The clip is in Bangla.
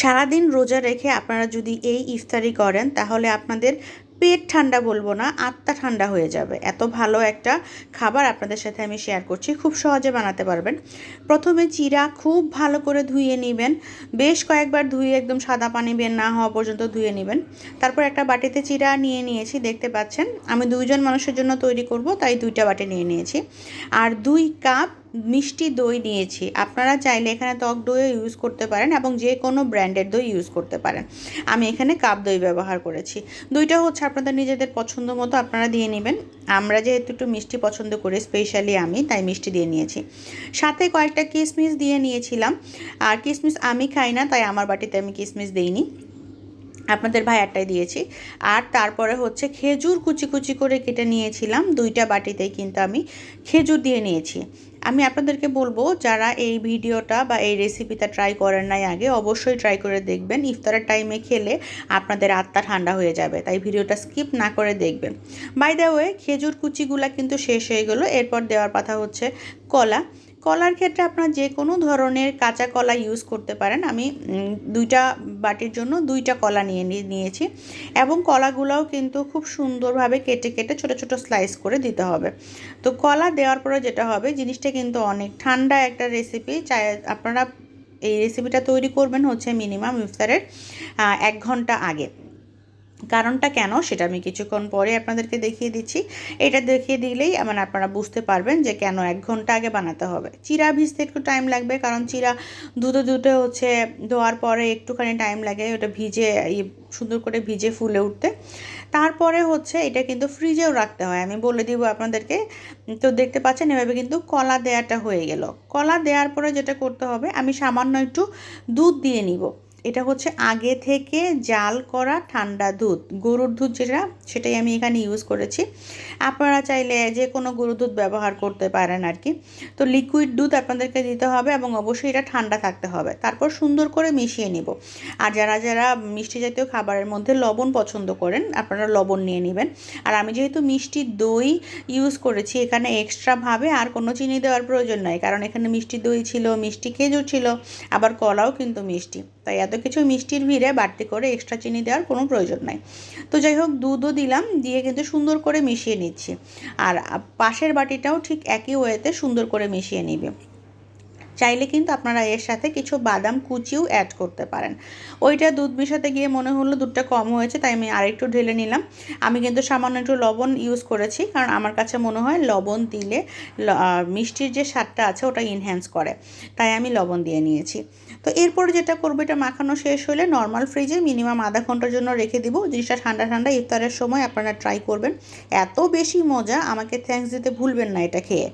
সারাদিন রোজা রেখে আপনারা যদি এই ইফতারি করেন, তাহলে আপনাদের পেট ঠান্ডা বলব না, আত্মা ঠান্ডা হয়ে যাবে। এত ভালো একটা খাবার আপনাদের সাথে আমি শেয়ার করছি, খুব সহজে বানাতে পারবেন। প্রথমে চিরা খুব ভালো করে ধুয়ে নেবেন। বেশ কয়েকবার ধুয়ে একদম সাদা পানি বের না হওয়া পর্যন্ত ধুয়ে নেবেন। তারপর একটা বাটিতে চিরা নিয়ে নিয়েছি, দেখতে পাচ্ছেন। আমি দুইজন মানুষের জন্য তৈরি করব, তাই দুইটা বাটি নিয়ে নিয়েছি। আর দুই কাপ মিষ্টি দই নিয়েছি। আপনারা চাইলে এখানে টক দইও ইউজ করতে পারেন এবং যে কোনো ব্র্যান্ডের দই ইউজ করতে পারেন। আমি এখানে কাপ দই ব্যবহার করেছি। দইটা হচ্ছে আপনাদের নিজেদের পছন্দ মতো আপনারা দিয়ে নেবেন। আমরা যেহেতু একটু মিষ্টি পছন্দ করি স্পেশালি আমি, তাই মিষ্টি দিয়ে নিয়েছি। সাথে কয়েকটা কিশমিশ দিয়ে নিয়েছিলাম। আর কিশমিশ আমি খাই না, তাই আমার বাটিতে আমি কিশমিশ দিইনি। আপনাদের ভাই একটাই দিয়েছি। আর তারপরে হচ্ছে খেজুর কুচি কুচি করে কেটে নিয়েছিলাম। দুইটা বাটিতেই কিন্তু আমি খেজুর দিয়ে নিয়েছি। আমি আপনাদেরকে বলব, যারা এই ভিডিওটা বা এই রেসিপিটা ট্রাই করেন নাই আগে, অবশ্যই ট্রাই করে দেখবেন। ইফতারের টাইমে খেলে আপনাদের আত্মা ঠান্ডা হয়ে যাবে, তাই ভিডিওটা স্কিপ না করে দেখবেন। বাই দ্য ওয়ে খেজুর কুচিগুলা কিন্তু শেষ হয়ে গেলো। এরপর দেওয়ার কথা হচ্ছে কলা। কলার ক্ষেত্রে আপনার যে কোনো ধরনের কাঁচা কলা ইউজ করতে পারেন। আমি দুইটা বাটির জন্য দুইটা কলা নিয়ে নিয়েছি এবং কলাগুলোও কিন্তু খুব সুন্দরভাবে কেটে কেটে ছোটো ছোটো স্লাইস করে দিতে হবে। তো কলা দেওয়ার পরে যেটা হবে, জিনিসটা কিন্তু অনেক ঠান্ডা একটা রেসিপি চাই, আপনারা এই রেসিপিটা তৈরি করবেন হচ্ছে মিনিমাম ইফতারের এক ঘণ্টা আগে। কারণটা কেন সেটা আমি কিছুক্ষণ পরে আপনাদেরকে দেখিয়ে দিচ্ছি। এটা দেখিয়ে দিলেই মানে আপনারা বুঝতে পারবেন যে কেন এক ঘণ্টা আগে বানাতে হবে। চিরা ভিজতে একটু টাইম লাগবে কারণ চিরা দুধে দুধে হচ্ছে ধোয়ার পরে একটুখানি টাইম লাগে ওটা ভিজে সুন্দর করে ভিজে ফুলে উঠতে। তারপরে হচ্ছে এটা কিন্তু ফ্রিজেও রাখতে হয়। আমি বলে দিব আপনাদেরকে। তো দেখতে পাচ্ছেন এভাবে কিন্তু কলা দেয়াটা হয়ে গেল। কলা দেওয়ার পরে যেটা করতে হবে, আমি সামান্য একটু দুধ দিয়ে নিব। এটা হচ্ছে আগে থেকে জাল করা ঠান্ডা দুধ, গরুর দুধ যেটা, সেটাই আমি এখানে ইউজ করেছি। আপনারা চাইলে যে কোনো গরুর দুধ ব্যবহার করতে পারেন আর কি তো লিকুইড দুধ আপনাদেরকে দিতে হবে এবং অবশ্যই এটা ঠান্ডা থাকতে হবে। তারপর সুন্দর করে মিশিয়ে নিব। আর যারা যারা মিষ্টি জাতীয় খাবারের মধ্যে লবণ পছন্দ করেন, আপনারা লবণ নিয়ে নেবেন। আর আমি যেহেতু মিষ্টি দই ইউজ করেছি, এখানে এক্সট্রাভাবে আর কোনো চিনি দেওয়ার প্রয়োজন নয় কারণ এখানে মিষ্টি দই ছিল, মিষ্টি খেজুর ছিল, আবার কলাও কিন্তু মিষ্টি। তাই এত কিছু মিষ্টির ভিড়ে বাড়তি করে এক্সট্রা চিনি দেওয়ার কোনো প্রয়োজন নাই। তো যাই হোক, দুধও দিলাম, দিয়ে কিন্তু সুন্দর করে মিশিয়ে নিচ্ছি। আর পাশের বাটিটাও ঠিক একই ওয়েতে সুন্দর করে মিশিয়ে নিবে। চাইলে কিন্তু আপনারা এর সাথে কিছু বাদাম কুচিও অ্যাড করতে পারেন। ওইটা দুধ মিশাতে গিয়ে মনে হলো দুধটা কম হয়েছে, তাই আমি আরেকটু ঢেলে নিলাম। আমি কিন্তু সামান্য একটু লবণ ইউজ করেছি, কারণ আমার কাছে মনে হয় লবণ দিলে মিষ্টির যে স্বাদটা আছে ওটা ইনহ্যান্স করে। তাই আমি লবণ দিয়ে নিয়েছি। তো এরপর যেটা করব, এটা মাখানো শেষ হলে নর্মাল ফ্রিজে মিনিমাম আধা ঘণ্টার জন্য রেখে দিব। জিনিসটা ঠান্ডা ঠান্ডা ইফতারের সময় আপনারা ট্রাই করবেন। এত বেশি মজা, আমাকে থ্যাঙ্কস দিতে ভুলবেন না এটা খেয়ে।